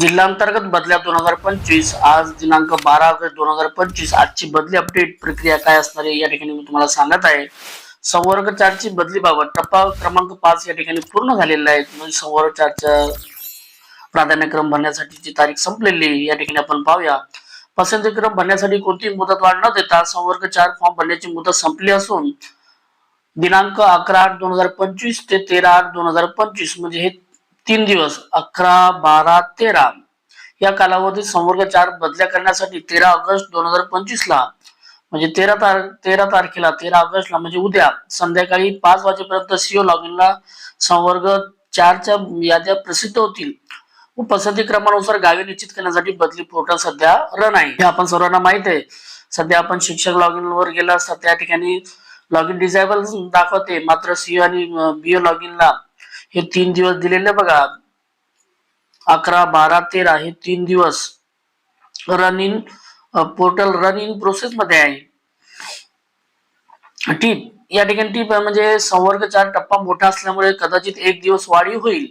जिल्हांतर्गत बदल्या दोन हजार पंचवीस. आज दिनांक बारा ऑगस्ट दोन हजार पंचवीस. आजची बदली अपडेट प्रक्रिया काय असणार आहे? या ठिकाणी मी तुम्हाला सांगत आहे. संवर्ग चारची बदली बाबत टप्पा क्रमांक पाच या ठिकाणी पूर्ण झालेला आहे. म्हणजे संवर्ग चारच्या प्राधान्यक्रम भरण्यासाठीची तारीख संपलेली या ठिकाणी आपण पाहूया. पसंतीक्रम भरण्यासाठी कोणतीही मुदत वाढ न देता संवर्ग चार फॉर्म भरण्याची मुदत संपली असून दिनांक अकरा आठ दोन हजार पंचवीस ते तेरा आठ दोन हजार पंचवीस. म्हणजे हे तीन दिवस अकरा बारा तेरा. या कालावधीत संवर्ग चार बदल्या करण्यासाठी तेरा ऑगस्ट दोन हजार पंचवीस ला म्हणजे तेरा तार तेरा तारखेला तेरा ऑगस्टला म्हणजे उद्या संध्याकाळी पाच वाजेपर्यंत सीओ लॉग इनला संवर्ग चारच्या याद्या प्रसिद्ध होतील. व पसंती क्रमानुसार गावे निश्चित करण्यासाठी बदली पोर्टल सध्या रन आहे. हे आपण सर्वांना माहीत आहे. सध्या आपण शिक्षक लॉग इन वर गेला असता त्या ठिकाणी लॉग इन डिझेबल दाखवते. मात्र सीओ आणि बीओ लॉग ला हे तीन दिवस दिलेले बघा. अकरा बारा तेरा हे तीन दिवस run in portal run in process मध्ये आहे. टीप या ठिकाणी टीप म्हणजे संवर्ग चार टप्पा मोठा असल्यामुळे कदाचित एक दिवस वाढीव होईल.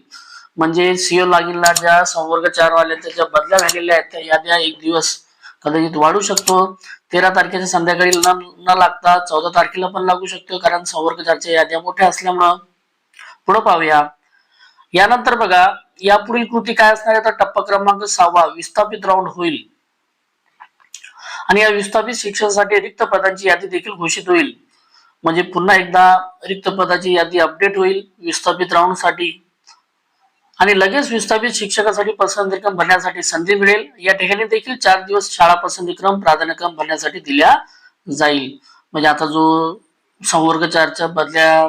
म्हणजे सीओ ला ज्या संवर्ग चार वाल्या ज्या बदल्या झालेल्या आहेत त्या याद्या एक दिवस कदाचित वाढू शकतो. तेरा तारखेच्या संध्याकाळी न न लागता चौदा तारखेला पण लागू शकतो कारण संवर्ग चारच्या याद्या मोठ्या असल्यामुळं पुढे पाहूया. यानंतर बघा यापुढील कृती काय असणार आहे? तर टप्पा क्रमांक सहावा विस्थापित राऊंड होईल. आणि या विस्थापित शिक्षणासाठी रिक्त पदांची यादी देखील घोषित होईल. म्हणजे पुन्हा एकदा रिक्त पदाची यादी अपडेट होईल विस्थापित राऊंडसाठी. आणि लगेच विस्थापित शिक्षकासाठी पसंतीक्रम भरण्यासाठी संधी मिळेल. या ठिकाणी देखील चार दिवस शाळा पसंतीक्रम प्राधान्यक्रम भरण्यासाठी दिल्या जाईल. म्हणजे आता जो संवर्ग चारच्या बदल्या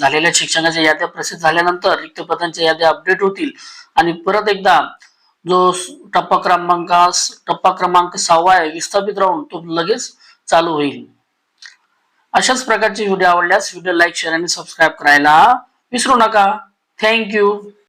झालेल्या शिक्षकांच्या याद्या प्रसिद्ध झाल्यानंतर रिक्त पदांच्या याद्या अपडेट होतील. आणि परत एकदा जो टप्पा क्रमांक टप्पा क्रमांक सहावा आहे विस्थापित राहून तो लगेच चालू होईल. अशाच प्रकारचे व्हिडिओ आवडल्यास व्हिडिओ लाईक शेअर आणि सबस्क्राईब करायला विसरू नका. थँक्यू